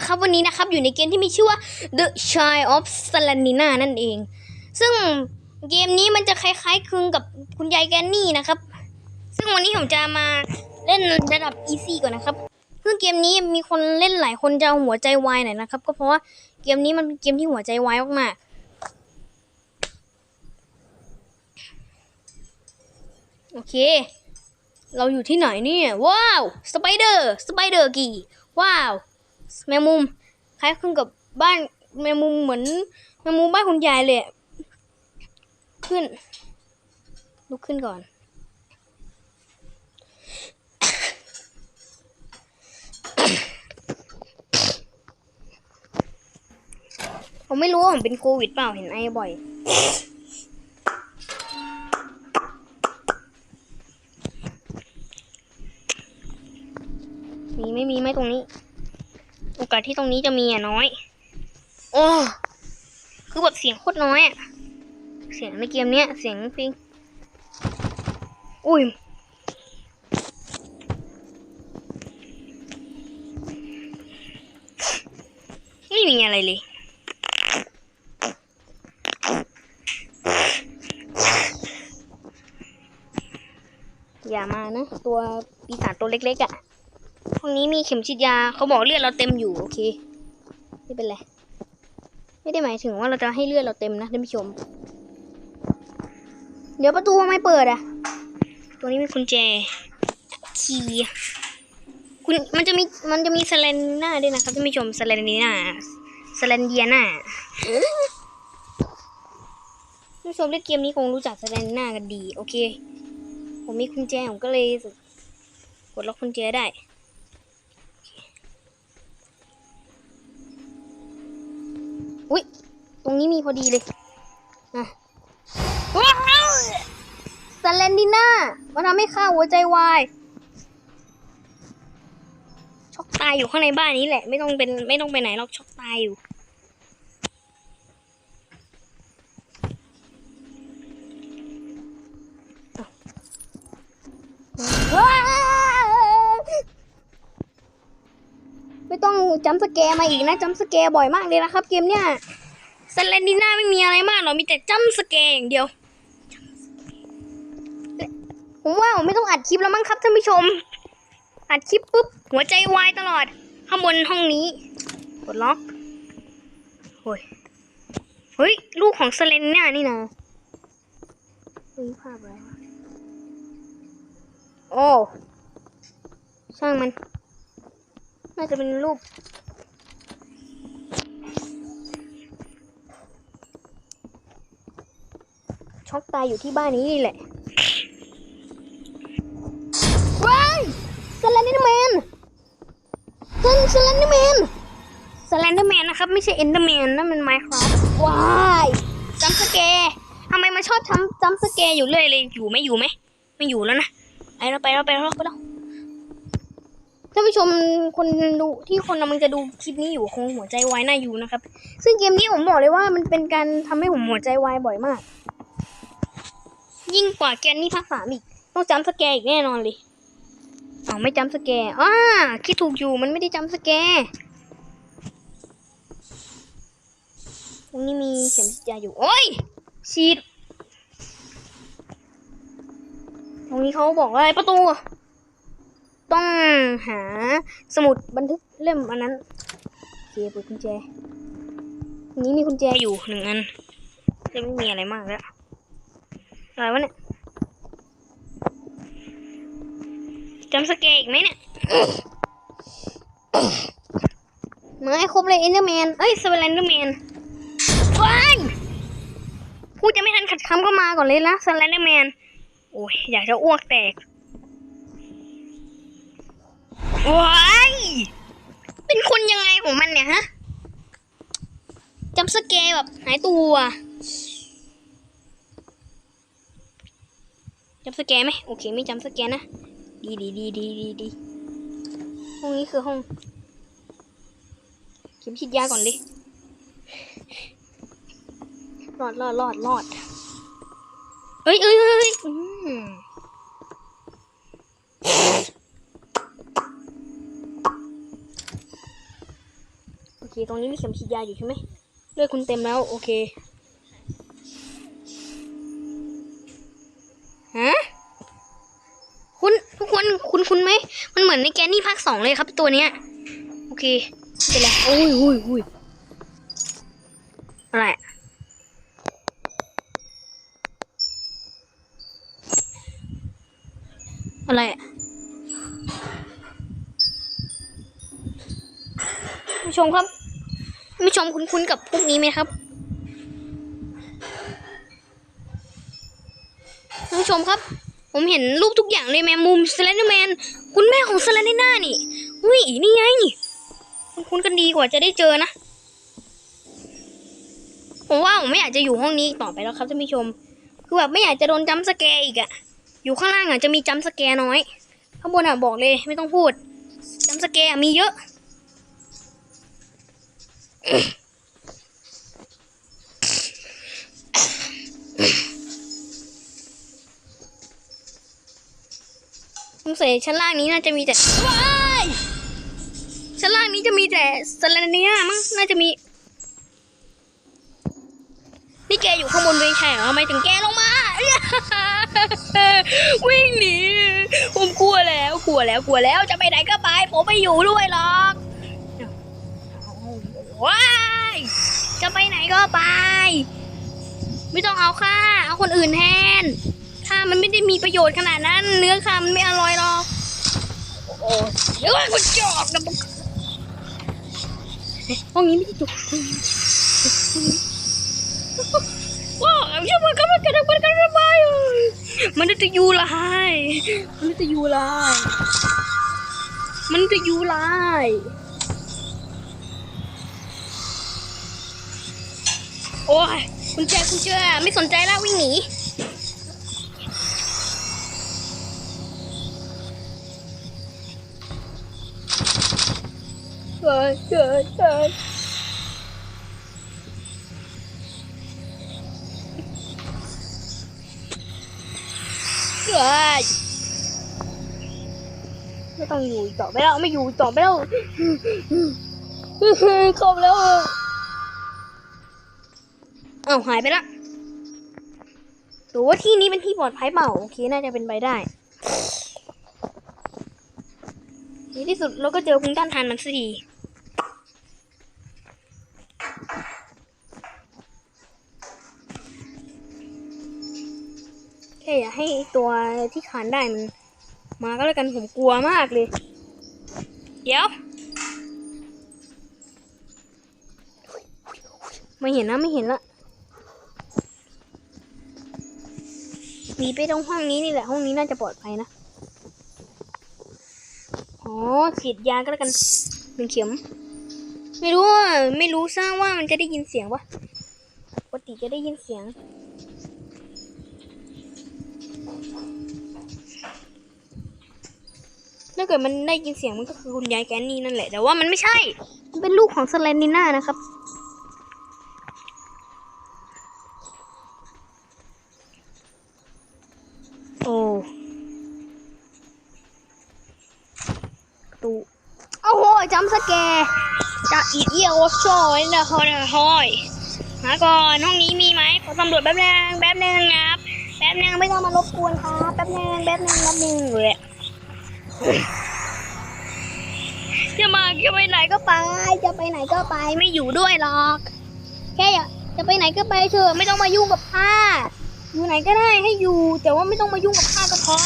ละครับวันนี้นะครับอยู่ในเกมที่มีชื่อว่า The Child of Salanina นั่นเอง ซึ่งเกมนี้มันจะคล้ายๆคลึงกับคุณยายแกนนี่นะครับ ซึ่งวันนี้ผมจะมาเล่นระดับ easy ก่อนนะครับซึ่งเกมนี้มีคนเล่นหลายคนจะเอาหัวใจวายหน่อยนะครับ ก็เพราะว่าเกมนี้มันเป็นเกมที่หัวใจวายมากๆโอเค เราอยู่ที่ไหนเนี่ย ว้าว สไปเดอร์ สไปเดอร์กี่ ว้าว แมงมุมคล้ายคลึงกับบ้านแมงมุมเหมือนแมงมุมบ้านคุณยายเลยขึ้น ลุกขึ้นก่อน ผมไม่รู้ว่าผมเป็นโควิดเปล่าเห็นไอบ่อย โอกาสที่ตรงนี้จะมีอะน้อย โอ้คือแบบเสียงโคตรน้อยอะ เสียงในเกมเนี้ย เสียงจริง อุ้ย ไม่มีอะไรเลยอย่ามานะ ตัวปีศาจตัวเล็กๆอะ่ะ ตรงนี้มีเข็มฉีดยาเขาบอกเลือดเราเต็มอยู่โอเคไม่เป็นไรไม่ได้หมายถึงว่าเราจะให้เลือดเราเต็มนะท่านผู้ชม เดี๋ยวประตูไม่เปิดอะ่ะตัวนี้มีกุญแจคีย์คุณมันจะมีมันจะมีสแลนน่าด้วยนะครับท่านผู้ชมสแลนดีน่าสแลนเดียน่าท่านผู้ชมเล่นเกมนี้คงรู้จักสแลนน่ากันดี โอเค ผมมีกุญแจผมก็เลยกดล็อกกุญแจได้ พอดีเลยอะว้าวสแลนดิน่ามาทำให้ข้าหัวใจวายช็อกตายอยู่ข้างในบ้านนี้แหละ ไม่ต้องเป็นไม่ต้องไปไหนหรอกช็อกตายอยู่ไม่ต้องจำสแกร์มาอีกนะจำสแกร์บ่อยมากเลยนะครับเกมเนี้ย สแลนดิน่าไม่มีอะไรมากหรอกมีแต่จำสแกอย่างเดียวผมว่าผมไม่ต้องอัดคลิปแล้วมั้งครับท่านผู้ชม อัดคลิปปุ๊บ หัวใจวายตลอด ข้างบนห้องนี้กดล็อกโอ้ยเฮ้ย ลูกของสเลนเนี่ยนี่นะเฮ้ยภาพอะไรวะโอ้ช่างมัน น่าจะเป็นรูป ช็อกตายอยู่ที่บ้านนี้นี่แหละว้ายสแลนเดอร์แมนซึ่งสแลนเดอร์แมนสแลนเดอร์แมนนะครับ ไม่ใช่เอนเดอร์แมนนั่นมันไมค์ครับว้ายจัมป์สแกร์ทำไมมาชอบทำจัมป์สแกร์อยู่เรื่อยเลย อยู่ไหมอยู่ไหม ไม่อยู่แล้วนะ ไปแล้วไปแล้วไปแล้วไปแล้วท่านผู้ชมคนดูที่คนกำลังจะดูคลิปนี้อยู่คงหัวใจวายน่าอยู่นะครับ ซึ่งเกมนี้ผมบอกเลยว่ามันเป็นการทำให้ผมหัวใจวายบ่อยมาก ยิ่งกว่าแกนนี่ภาคสามอีก ต้องจำสแกอีกแน่นอนเลยอ๋อไม่จำสแกอ่าคิดถูกอยู่มันไม่ได้จำสแกตรงนี้มีเข็มฉีดยาอยู่ โอ้ยฉีด ตรงนี้เขาบอกอะไรประตู ต้องหาสมุดบันทึกเล่มอันนั้นเคเปิดกุญแจตรงนี้มีกุญแจอยู่หนึ่งอันจะไม่มีอะไรมากแล้ว อะไรวะเนี่ยจำสเกอีกไหมเนี่ยมาให้ครบเลยเอนเดอร์แมนเอ้ยสเปนเดอร์แมนว้ายพูดจะไม่ทันขัดคำก็มาก่อนเลยนะสเปนเดอร์แมน โอ้ย อยากจะอ้วกแตกว้ายเป็นคนยังไงของมันเนี่ยฮะจำสเกแบบหายตัว จำสแกร์ไหมโอเคไม่จำสแกร์นะ ดีดีดีดีดีดีห้องนี้คือห้องเข็มฉีดยาก่อนดิรอดรอดรอดรอดเอ้ยเอ้ยเอ้ยเอ้ยอืมตรงนี้มีเข็มฉีดยาอยู่ใช่ไหมเลือดคุณเต็มแล้ว โอเค ในแกนนี่ภาคสองเลยครับตัวเนี้ย โอเคไม่เป็นไรโอ้ยโอ้ยโอ้ยอะไรอะอะไรอะผู้ชมครับผู้ชมคุ้นๆกับพวกนี้ไหมครับผู้ชมครับ ผมเห็นรูปทุกอย่างเลยแมงมุมสแลนเดอร์แมน คุณแม่ของสแลนเดอร์น่านี่ อุ้ยนี่ไงคุ้นกันดีกว่าจะได้เจอนะ ผมว่าผมไม่อยากจะอยู่ห้องนี้ต่อไปแล้วครับท่านผู้ชม คือแบบไม่อยากจะโดนจัมสแกร์อีกอะอยู่ข้างล่างอะจะมีจัมสแกร์น้อย ข้างบนอะบอกเลยไม่ต้องพูดจัมสแกร์มีเยอะส งสัยชั้นล่างนี้น่าจะมีแต่ว้ายชั้นล่างนี้จะมีแต่สแลนเนียมั้งน่าจะมี นี่แกอยู่ข้างบนเวงใช่เหรอทำไมถึงแกลงมา วิ่งหนีผมกลัวแล้วกลัวแล้วกลัวแล้วจะไปไหนก็ไป ผมไม่อยู่ด้วยหรอกว้ายจะไปไหนก็ไป ไม่ต้องเอาค่า เอาคนอื่นแทน ข้ามันไม่ได้มีประโยชน์ขนาดนั้น เนื้อข้ามันไม่อร่อยหรอกโอ้เดี๋ยวมันจอกนะมึงเฮ้ยห้องนี้ไม่ได้จุกว้าวเชื่อมันก็มันกระดับมันกระดับไปมันจะอยู่ลายมันจะอยู่ลายมันจะอยู่ลายโอ้ยคุณเจคุณเจไม่สนใจแล้ววิ่งหนี ไม่ต้องอยู่ต่อไปแล้วไม่อยู่ต่อไปแล้วเข้าไปแล้วเอ้าหายไปละหรือว่าที่นี้เป็นที่ปลอดภัยเปล่าโอเคน่าจะเป็นไปได้ในที่สุดเราก็เจอพุงต้านทานมันสักที ค่อย่าให้ตัวที่ขานได้มัน มาก็แล้วกันผมกลัวมากเลย เดี๋ยว ไม่เห็นนะไม่เห็นละหนีไปตรงห้องนี้นี่แหละห้องนี้น่าจะปลอดภัยนะอ๋อฉีดยาก็แล้วกันหนึ่งเข็ม ไม่รู้ไม่รู้สร้างว่ามันจะได้ยินเสียงปะปกติจะได้ยินเสียง ถ้าเกิดมันได้ยินเสียงมันก็คือคุณยายแกนนี่นั่นแหละ แต่ว่ามันไม่ใช่ มันเป็นลูกของสแลนดิน่านะครับ โอ้ตูโอ้โหจำสแกจะอีเอียวโชยนะฮอยฮอยมาก่อนห้องนี้มีไหมขอสำรวจแป๊บนึงแป๊บนึงครับแป๊บนึงไม่ต้องมารบกวนครับแป๊บนึงแป๊บนึงแป๊บนึงเลย จะมาจะไปไหนก็ไป จะไปไหนก็ไปไม่อยู่ด้วยหรอก แค่อยากจะไปไหนก็ไปเถอะไม่ต้องมายุ่งกับข้าอยู่ไหนก็ได้ให้อยู่ แต่ว่าไม่ต้องมายุ่งกับข้าก็พอ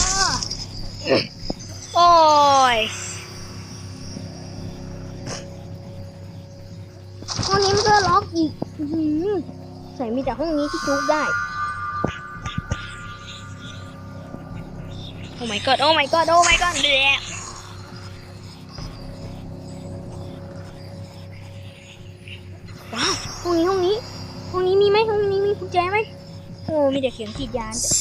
โอ้ยห้องนี้มันก็ล็อกอีกอือใส่มีแต่ห้องนี้ที่จุกได้ อ้ my god โอ้ my god โอ้ my god เดือว้าวห้องนี้ห้องนี้ห้องนี้มีไหมห้องนี้มีกุญแจไหมโอ้มีแต่เข็มฉีดยาจ้ะ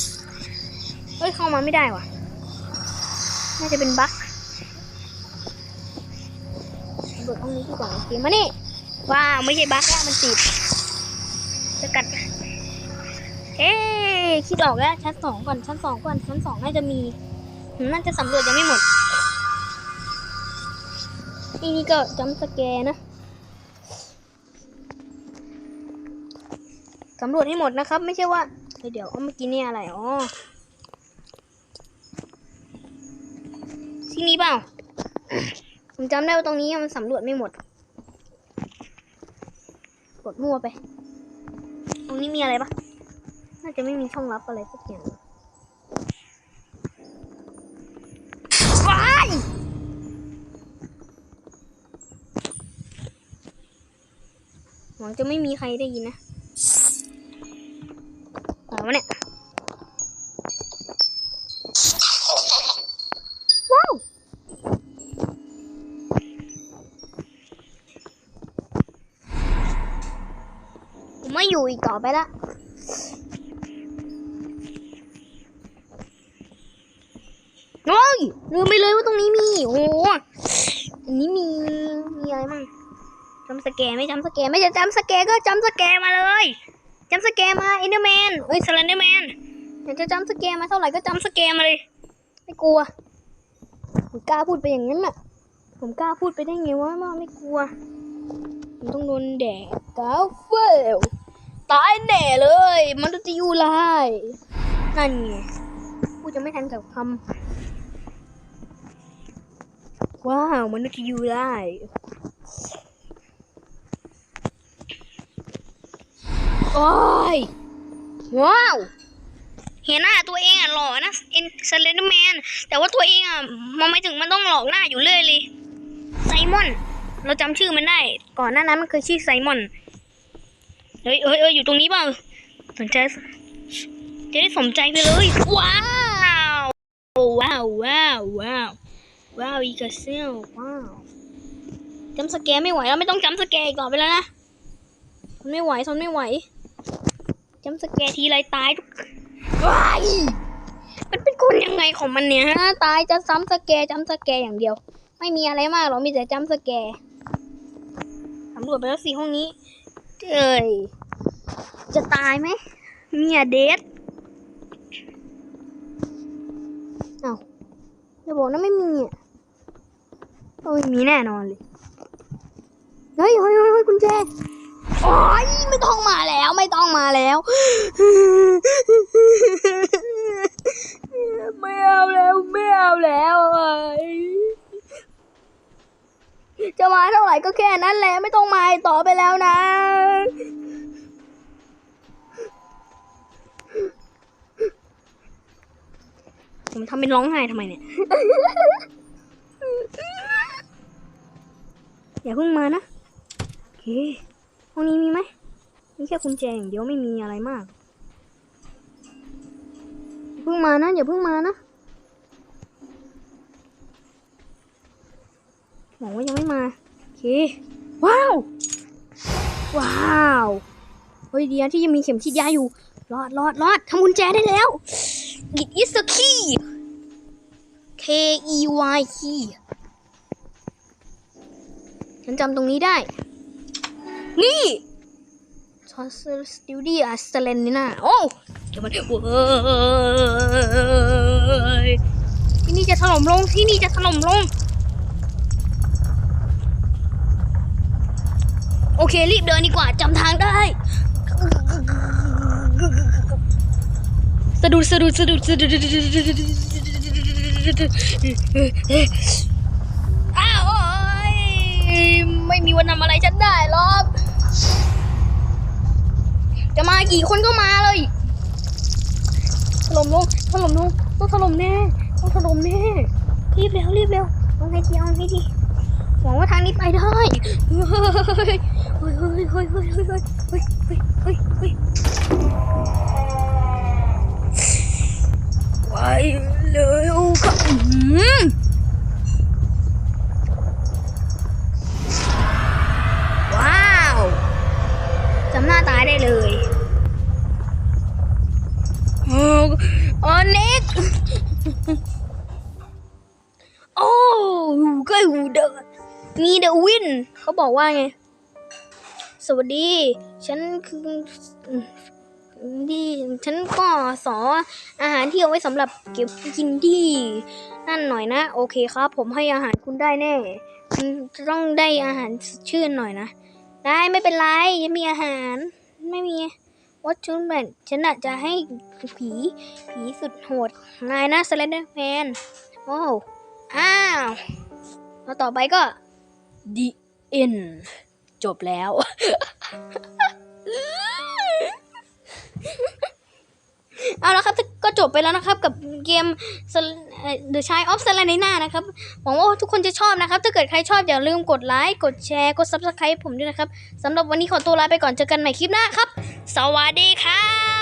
เฮ้ยเข้ามาไม่ได้ว่ะน่าจะเป็นบั๊กเปิดห้องนี้ดีกว่าโอเคมานี่ว้าวไม่ใช่บั๊กแล้วมันติดจะกัดเอ๊คิดออกแล้วชั้นสองก่อนชั้นสองก่อนชั้นสองน่าจะมี น่าจะสำรวจยังไม่หมดทีนี่ก็จัมสแกนะสำรวจให้หมดนะครับ ไม่ใช่ว่า เดี๋ยวเมื่อกี้นี่อะไรอ๋อที่นี้เปล่า ผมจำได้ว่าตรงนี้มันสำรวจไม่หมด กดมั่วไป ตรงนี้มีอะไรปะน่าจะไม่มีช่องลับอะไรสักอย่าง จะไม่มีใครได้ยินนะอะไรวะเนี่ยว้าวผมไม่อยู่อีกต่อไปละโอ้ยลืมไปเลยว่าตรงนี้มี โอ้อันนี้มี มีอะไรมั่ง จำสแกไม่จำสแกไม่จะจำสแกก็จำสแกมาเลยจำสแกมาอินเดอร์แมนเอ้ยสแลนเดอร์แมนอยากจะจำสแกมาเท่าไหร่ก็จำสแกมาเลยไม่กลัวผมกล้าพูดไปอย่างนั้นน่ะ ผมกล้าพูดไปได้ไงวะว่าไม่กลัวผมต้องโดนแดดกาเฟลตายแน่เลย มันจะอยู่ลายนั่นไงพูดจะไม่ทันกับคำว้าวมันจะอยู่ลาย โอ้ยว้าว เห็นหน้าตัวเองอะหล่อนะเอ็นสเลนเดอร์แมนแต่ว่าตัวเองอะมันไม่ถึงมันต้องหลอกหน้าอยู่เรื่อยเลยไซมอน เราจำชื่อมันได้ ก่อนหน้านั้นมันเคยชื่อไซมอนเฮ้ยเฮ้ยเฮ้ยอยู่ตรงนี้เปล่าสนใจจะได้สมใจไปเลย ว้าวว้าวว้าวว้าวว้าวอีกาเซลว้าวจำสแกร์ไม่ไหวแล้วไม่ต้องจำสแกร์อีกต่อไปแล้วนะทนไม่ไหวทนไม่ไหว จำสแกทีไรตายทุกว้ายมันเป็นคนยังไงของมันเนี่ยฮะตายจะซ้ำสแกจำสแกอย่างเดียว ไม่มีอะไรมากหรอกมีแต่จำสแกสำรวจไปแล้วสี่ห้องนี้เอ้ยจะตายไหมเมียเดทเอา้าอย่าบอกนะไม่มีอะต้องไม่มีแน่นอนเลย เฮ้ยเฮ้ยเฮ้ยเฮ้ยกุญแจ โอ้ยไม่ต้องมาแล้วไม่ต้องมาแล้ว ไม่เอาแล้วไม่เอาแล้วจะมาเท่าไหร่ก็แค่นั้นแหละไม่ต้องมาต่อไปแล้วนะผมทำเป็นร้องไห้ทำไมเนี่ย อย่าเพิ่งมานะ โอเค ห้องนี้มีไหมมีแค่กุญแจอย่างเดียวไม่มีอะไรมากอย่าเพิ่งมานะอย่าเพิ่งมานะบอกว่ายังไม่มาโอเคว้าวว้าวเฮ้ยดีนะที่ยังมีเข็มฉีดยาอยู่รอดรอดรอดทำกุญแจได้แล้ว It is the key K E Y key ฉันจำตรงนี้ได้ นี่ t o s s e r Studio s t e l e n i n a โอ้เดี๋ยวมันเว้ยที่นี่จะถล่มลงที่นี่จะถล่มลง โอเค รีบเดินดีกว่าจำทางได้ สะดุดสะดุดสะดุดสะดุดอ้าวโอ๊ยไม่มีวันทำอะไรฉันได้หรอก จะมากี่คนก็มาเลย ถล่มลง ถล่มลง ต้องถล่มแน่ ต้องถล่มแน่ รีบเร็ว รีบเร็วเอาไงดีเอาไงดีหวังว่าทางนี้ไปได้ เฮ้ย เฮ้ย เฮ้ย เฮ้ย เฮ้ย เฮ้ย เฮ้ย เฮ้ย เฮ้ยเฮ้ยเฮ้ยไปเร็วครัำหน้าตายได้เลยโอ้โอเน็กโอ้ก็หูเดินมีเดวินเขาบอกว่าไง สวัสดี ฉันคือที่ฉันก็สออาหารที่เอาไว้สำหรับเก็บกินที่นั่นหน่อยนะ โอเคครับ ผมให้อาหารคุณได้แน่ คุณจะต้องได้อาหารสดชื่นหน่อยนะ ได้ไม่เป็นไรยังมีอาหาร ไม่มีวัตชุนแบบฉันอาจจะให้ผีผีสุดโหดนายนะสเลนเดอร์แมนโอ้อ้าวแล้วต่อไปก็ The End จบแล้ว เอาละครับก็จบไปแล้วนะครับกับเกมเอ่อ The Shine of s l a n i n a นะครับหวังว่าทุกคนจะชอบนะครับ ถ้าเกิดใครชอบอย่าลืมกดไลค์กดแชร์กด Subscribe ผมด้วยนะครับสำหรับวันนี้ขอตัวลาไปก่อนเจอกันใหม่คลิปหน้าครับ สวัสดีครับ